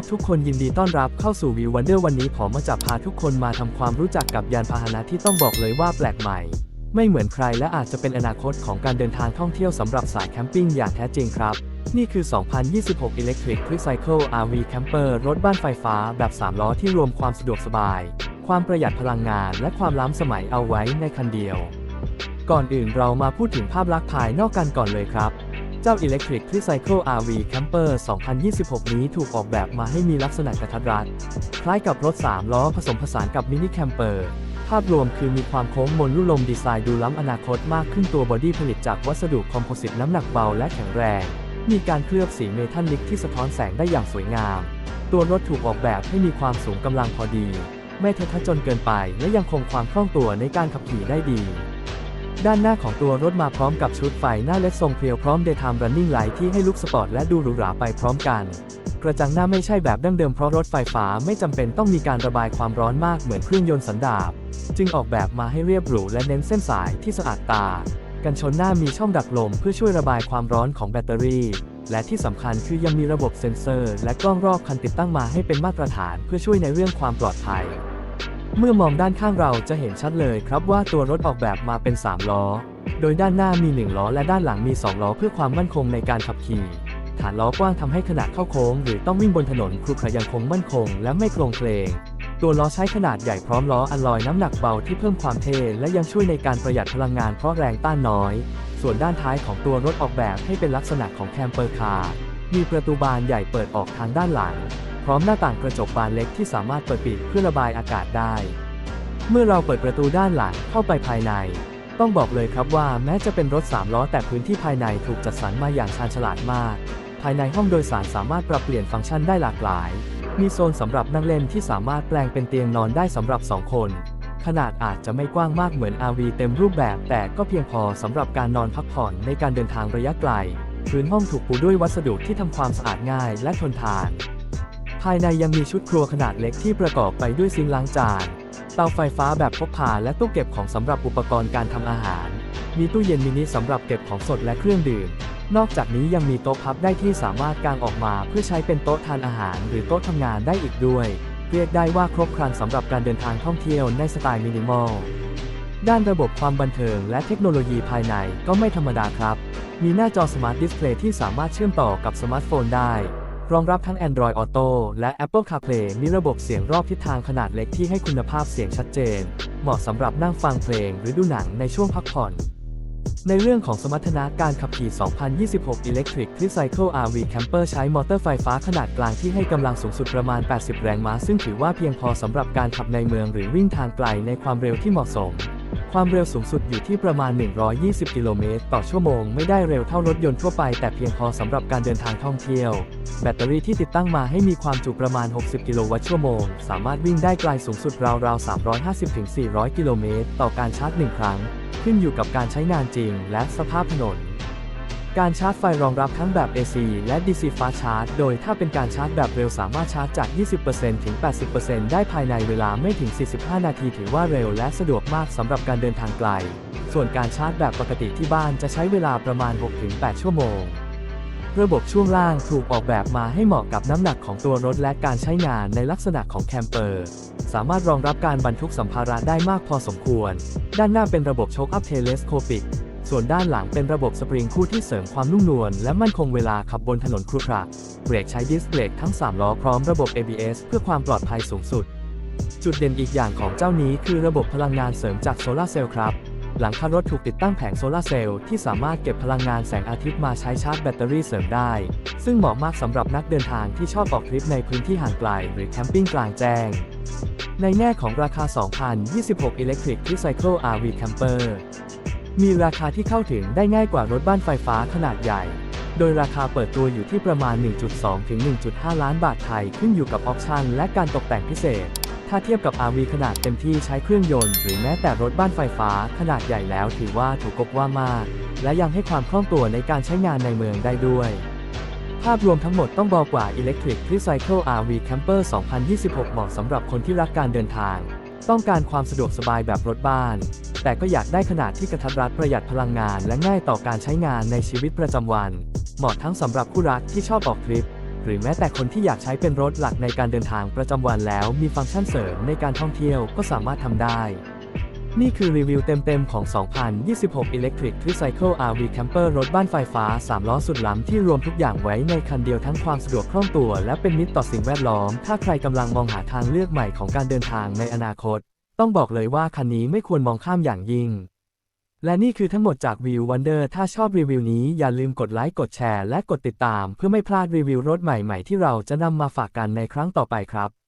ครับทุกคนยินดีต้อนรับเข้าสู่วิววันเดอร์วันนี้ผมมาจะพาทุกคนมาทำความรู้จักกับยานพาหนะที่ต้องบอกเลยว่าแปลกใหม่ ไม่เหมือนใครและอาจจะเป็นอนาคตของการเดินทางท่องเที่ยวสำหรับสายแคมปิ้งอย่างแท้จริงครับ นี่คือ 2026 Electric Recycle RV Camper รถบ้านไฟฟ้าแบบ3ล้อที่รวมความสะดวกสบาย ความประหยัดพลังงาน และความล้ำสมัยเอาไว้ในคันเดียว ก่อนอื่นเรามาพูดถึงภาพลักษณ์ภายนอกกันก่อนเลยครับ เจ้า Electric Recycle RV Camper 2026 นี้ถูกออกแบบมาให้มีลักษณะกระทัดรัด คล้ายกับรถ 3 ล้อผสมผสานกับมินิแคมเปอร์ ภาพรวมคือมีความโค้งมนลุ่ลมดีไซน์ดูล้ำอนาคตมากขึ้นตัวบอดี้ผลิตจากวัสดุคอมโพสิตน้ำหนักเบาและแข็งแรง มีการเคลือบสีเมทัลลิกที่สะท้อนแสงได้อย่างสวยงาม ตัวรถถูกออกแบบให้มีความสูงกำลังพอดี ไม่เทะทะจนเกินไปและยังคงความคล่องตัวในการขับขี่ได้ดี ด้านหน้าของตัวรถมาพร้อมกับชุดไฟหน้าเลดทรงเพรียวพร้อม Daytime Running Light ที่ให้ลุกสปอร์ตและดูหรูหราไปพร้อมกัน กระจังหน้าไม่ใช่แบบดั้งเดิมเพราะรถไฟฟ้าไม่จำเป็นต้องมีการระบายความร้อนมากเหมือนเครื่องยนต์สันดาปจึงออกแบบมาให้เรียบหรูและเน้นเส้นสายที่สะอาดตา กันชนหน้ามีช่องดักลมเพื่อช่วยระบายความร้อนของแบตเตอรี่ และที่สำคัญคือยังมีระบบเซ็นเซอร์ และกล้องรอบคันติดตั้งมาให้เป็นมาตรฐานเพื่อช่วยในเรื่องความปลอดภัย เมื่อมองด้านข้างเราจะเห็นชัดเลยครับว่าตัวรถออกแบบมาเป็น 3 ล้อ โดยด้านหน้ามี 1 ล้อและด้านหลังมี 2 ล้อเพื่อความมั่นคงในการขับขี่ ฐานล้อกว้างทำให้ขนาดเข้าโค้ง หรือต้องวิ่งบนถนนครุขระยังคงมั่นคงและไม่โครงเคลงตัวล้อใช้ขนาดใหญ่พร้อมล้ออัลลอยน้ำหนักเบาที่เพิ่มความเท่และยังช่วยในการประหยัดพลังงานเพราะแรงต้านน้อย ส่วนด้านท้ายของตัวรถออกแบบให้เป็นลักษณะของแคมเปอร์คาร์ มีประตูบานใหญ่เปิดออกทางด้านหลัง พร้อมหน้าต่างกระจกบานเล็กที่สามารถเปิดปิดเพื่อระบายอากาศได้ เมื่อเราเปิดประตูด้านหลังเข้าไปภายใน ต้องบอกเลยครับว่าแม้จะเป็นรถ 3 ล้อแต่พื้นที่ภายในถูกจัดสรรมาอย่างชาญฉลาดมาก ภายในห้องโดยสารสามารถปรับเปลี่ยนฟังก์ชันได้หลากหลาย มีโซนสำหรับนั่งเล่นที่สามารถแปลงเป็นเตียงนอนได้สำหรับ 2 คน ขนาดอาจจะไม่กว้างมากเหมือน RV เต็มรูปแบบ แต่ก็เพียงพอสำหรับการนอนพักผ่อนในการเดินทางระยะไกล พื้นห้องถูกปูด้วยวัสดุที่ทำความสะอาดง่ายและทนทาน ภายในยังมีชุดครัวขนาดเล็กที่ประกอบไปด้วยซิงล้างจาน เตาไฟฟ้าแบบพกพาและตู้เก็บของสำหรับอุปกรณ์การทำอาหาร มีตู้เย็นมินิสำหรับเก็บของสดและเครื่องดื่ม นอกจากนี้ยังมีโต๊ะพับได้ที่สามารถกางออกมาเพื่อใช้เป็นโต๊ะทานอาหาร หรือโต๊ะทำงานได้อีกด้วย เรียกได้ว่าครบครันสำหรับการเดินทางท่องเที่ยวในสไตล์มินิมอล ด้านระบบความบันเทิงและเทคโนโลยีภายในก็ไม่ธรรมดาครับ มีหน้าจอสมาร์ทดิสเพลย์ที่สามารถเชื่อมต่อกับสมาร์ทโฟนได้ รองรับทั้ง Android Auto และ Apple CarPlay มีระบบเสียงรอบทิศทางขนาดเล็กที่ให้คุณภาพเสียงชัดเจน เหมาะสำหรับนั่งฟังเพลงหรือดูหนังในช่วงพักผ่อน ในเรื่องของสมรรถนะการขับขี่ 2026 Electric Recycle RV Camper ใช้มอเตอร์ไฟฟ้าขนาดกลางที่ให้กำลังสูงสุดประมาณ 80 แรงม้า ซึ่งถือว่าเพียงพอสำหรับการขับในเมืองหรือวิ่งทางไกลในความเร็วที่เหมาะสม ความเร็วสูงสุดอยู่ที่ประมาณ 120 กิโลเมตรต่อชั่วโมง ไม่ได้เร็วเท่ารถยนต์ทั่วไป แต่เพียงพอสำหรับการเดินทางท่องเที่ยว แบตเตอรี่ที่ติดตั้งมาให้มีความจุประมาณ 60 กิโลวัตต์ชั่วโมง สามารถวิ่งได้ไกลสูงสุดราวๆ 350-400 กิโลเมตรต่อการชาร์จ 1 ครั้ง ขึ้นอยู่กับการใช้งานจริงและสภาพถนน การชาร์จไฟรองรับทั้งแบบ AC และ DC Fast Charge โดยถ้าเป็นการชาร์จแบบเร็วสามารถชาร์จจาก 20%ถึง 80%ได้ภายในเวลาไม่ถึง 45 นาทีถือว่าเร็วและสะดวกมากสำหรับการเดินทางไกล ส่วนการชาร์จแบบปกติที่บ้านจะใช้เวลาประมาณ 6-8 ชั่วโมง ระบบช่วงล่างถูกออกแบบมาให้เหมาะกับน้ำหนักของตัวรถและการใช้งานในลักษณะของแคมเปอร์ สามารถรองรับการบรรทุกสัมภาระได้มากพอสมควร ด้านหน้าเป็นระบบโชคอัพเทเลสโคปิก ส่วนด้านหลังเป็นระบบสปริงคู่ที่เสริมความนุ่มนวลและมั่นคงเวลาขับบนถนนครุขระเบรกใช้ดิสเบรกทั้ง 3 ล้อพร้อมระบบ ABS เพื่อความปลอดภัยสูงสุด จุดเด่นอีกอย่างของเจ้านี้คือระบบพลังงานเสริมจากโซลาร์เซลล์ครับ หลังคารถถูกติดตั้งแผงโซลาร์เซลล์ที่สามารถเก็บพลังงานแสงอาทิตย์มาใช้ชาร์จแบตเตอรี่เสริมได้ ซึ่งเหมาะมากสำหรับนักเดินทางที่ชอบออกทริปในพื้นที่ห่างไกล หรือแคมปิ้งกลางแจ้งในแง่ของราคา 2026 Electric Recycle RV Camper มีราคาที่เข้าถึงได้ง่ายกว่ารถบ้านไฟฟ้าขนาดใหญ่ โดยราคาเปิดตัวอยู่ที่ประมาณ 1.2 ถึง 1.5 ล้านบาทไทยขึ้นอยู่กับออปชันและการตกแต่งพิเศษ ถ้าเทียบกับ RV ขนาดเต็มที่ใช้เครื่องยนต์หรือแม้แต่รถบ้านไฟฟ้าขนาดใหญ่แล้วถือว่าถูกกบว่ามาก และยังให้ความคล่องตัวในการใช้งานในเมืองได้ด้วยภาพรวมทั้งหมดต้องบอกว่า Electric Recycle RV Camper 2026 เหมาะสำหรับคนที่รักการเดินทาง ต้องการความสะดวกสบายแบบรถบ้าน แต่ก็อยากได้ขนาดที่กระทัดรัดประหยัดพลังงาน และง่ายต่อการใช้งานในชีวิตประจำวัน เหมาะทั้งสำหรับผู้รักที่ชอบออกทริป หรือแม้แต่คนที่อยากใช้เป็นรถหลักในการเดินทางประจำวันแล้วมีฟังก์ชันเสริมในการท่องเที่ยวก็สามารถทำได้ นี่คือรีวิวเต็มๆของ 2026 Electric Tricycle RV Camper รถบ้านไฟฟ้า 3 ล้อสุดล้ำที่รวมทุกอย่างไว้ในคันเดียวทั้งความสะดวกคล่องตัว และเป็นมิตรต่อสิ่งแวดล้อม ถ้าใครกำลังมองหาทางเลือกใหม่ของการเดินทางในอนาคต ต้องบอกเลยว่าคันนี้ไม่ควรมองข้ามอย่างยิ่ง และนี่คือทั้งหมดจากวิววันเดอร์ถ้าชอบรีวิวนี้อย่าลืมกดไลค์กดแชร์และกดติดตาม เพื่อไม่พลาดรีวิวรถใหม่ๆ ที่เราจะนำมาฝากกันในครั้งต่อไปครับ